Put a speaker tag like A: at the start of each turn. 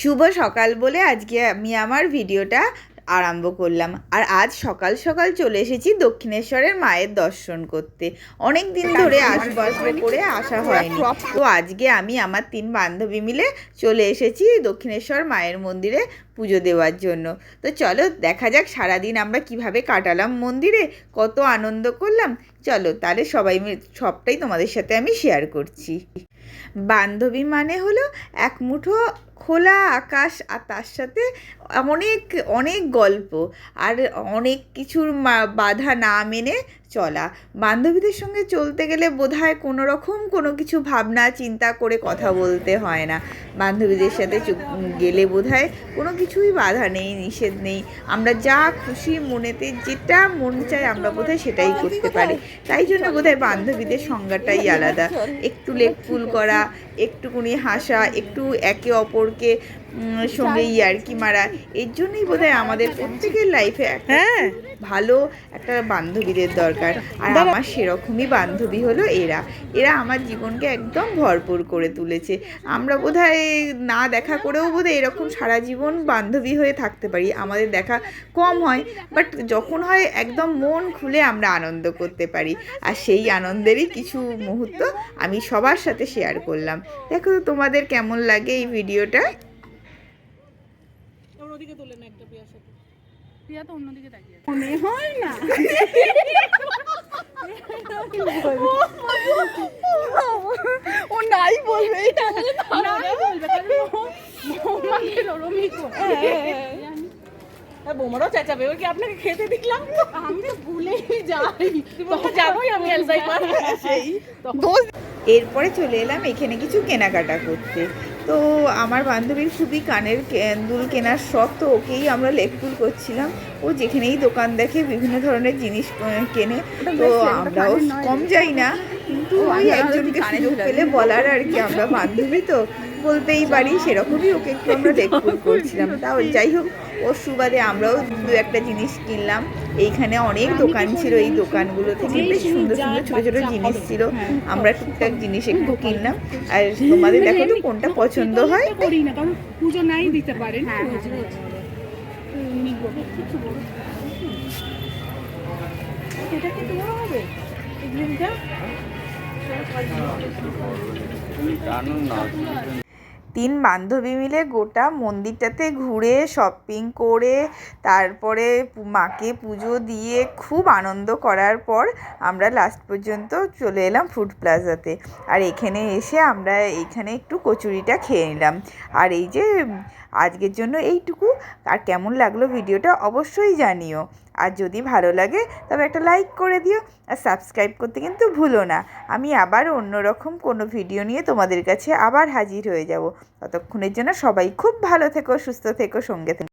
A: শুভ সকাল বলে আজকে আমি আমার ভিডিওটা আরম্ভ করলাম। আর আজ সকাল সকাল চলে এসেছি দক্ষিণেশ্বরের মায়ের দর্শন করতে। অনেক দিন ধরে আশপাশ আসব করে আসা হয়নি। তো আজকে আমি আমার তিন বান্ধবী মিলে চলে এসেছি দক্ষিণেশ্বর মায়ের মন্দিরে পুজো দেওয়ার জন্য। তো চলো দেখা যাক সারাদিন আমরা কীভাবে কাটালাম মন্দিরে, কত আনন্দ করলাম। চলো তাহলে সবাই সবটাই তোমাদের সাথে আমি শেয়ার করছি। বান্ধবী মানে হলো এক মুঠো খোলা আকাশ আর তার সাথে অনেক অনেক গল্প। আর অনেক কিছুর বাধা না মেনে চলা। বান্ধবীদের সঙ্গে চলতে গেলে বোধহয় কোনো রকম কোনো কিছু ভাবনা, চিন্তা করে কথা বলতে হয় না। বান্ধবীদের সাথে গেলে বোধহয় কোনো কিছুই বাধা নেই, নিষেধ নেই। আমরা যা খুশি মনেতে যেটা মন চায় আমরা বোধহয় সেটাই করতে পারি। তাই জন্য বোধহয় বান্ধবীদের সংজ্ঞাটাই আলাদা। একটু লেকপুল করা, একটুকুনি হাসা, একটু একে অপরকে সঙ্গে ইয়ার্কি মারা। এর জন্যই বোধহয় আমাদের প্রত্যেকের লাইফে
B: হ্যাঁ।
A: ভালো একটা বান্ধবীদের দরকার। আর আমার সেরকমই বান্ধবী হলো এরা। এরা আমার জীবনকে একদম ভরপুর করে তুলেছে। আমরা বোধহয় না দেখা করেও বোধহয় এরকম সারা জীবন বান্ধবী হয়ে থাকতে পারি। আমাদের দেখা কম হয় বাট যখন হয় একদম মন খুলে আমরা আনন্দ করতে পারি। আর সেই আনন্দেরই কিছু মুহূর্ত আমি সবার সাথে শেয়ার করলাম। দেখো তোমাদের কেমন লাগে এই ভিডিওটা?
B: ওদিকে তোলে না একটা সাথে প্রিয়া তো অন্যদিকে তাকিয়ে
C: মনে হয় না। ও নাই বলবে
B: নাই বলবে, বৌমাকে ওরমই করে। হ্যাঁ, বৌমারাও চেঁচাবে। ওর কি আপনাকে খেতে দিলাম আমি তো ভুলেই যাই। তখন যাবোই আমি অ্যালজাইমার সেই।
C: দোষ
A: এরপরে চলে এলাম এখানে কিছু কেনাকাটা করতে। তো আমার বান্ধবীর খুবই কানের দুল কেনার শখ তো ওকেই আমরা লেকপুল করছিলাম। ও যেখানেই দোকান দেখে বিভিন্ন ধরনের জিনিস কেনে। তো আমরাও কম যাই না। কিন্তু ওই একজনকে সুযোগ পেলে বলার আর কি আমরা বান্ধবী তো বলতেই পারি সেরকমই ওকে একটু আমরা লেকপুল করছিলাম। তাও যাই হোক ওর সুবাদে আমরাও দু একটা জিনিস কিনলাম। এইখানে অনেক দোকান ছিল এই দোকানগুলো থেকে বেশ সুন্দর সুন্দর ছোটো ছোটো জিনিস ছিল আমরা টুকটাক জিনিস একটু কিনলাম। আর তোমাদের দেখো তো কোনটা পছন্দ হয়?
B: করি না কারণ পুজো নাই দিতে পারেন। এটা কি তোমার হবে?
A: তিন বান্ধবী মিলে গোটা মন্দিরটাতে ঘুরে শপিং করে, তারপরে মাকে পুজো দিয়ে খুব আনন্দ করার পর আমরা লাস্ট পর্যন্ত চলে এলাম ফুড প্লাজাতে আর এখানে এসে আমরা এইখানে একটু কচুরিটা খেয়ে নিলাম। আর এই যে, আজকের জন্য এইটুকু। আর কেমন লাগল ভিডিওটা অবশ্যই জানিও। আর যদি ভালো লাগে, তবে একটা লাইক করে দিও আর সাবস্ক্রাইব করতে কিন্তু ভুলো না। আমি আবার অন্যরকম কোনো ভিডিও নিয়ে তোমাদের কাছে আবার হাজির হয়ে যাব। ততক্ষণের জন্য সবাই খুব ভালো থেকো, সুস্থ থেকো, সঙ্গে থেকো।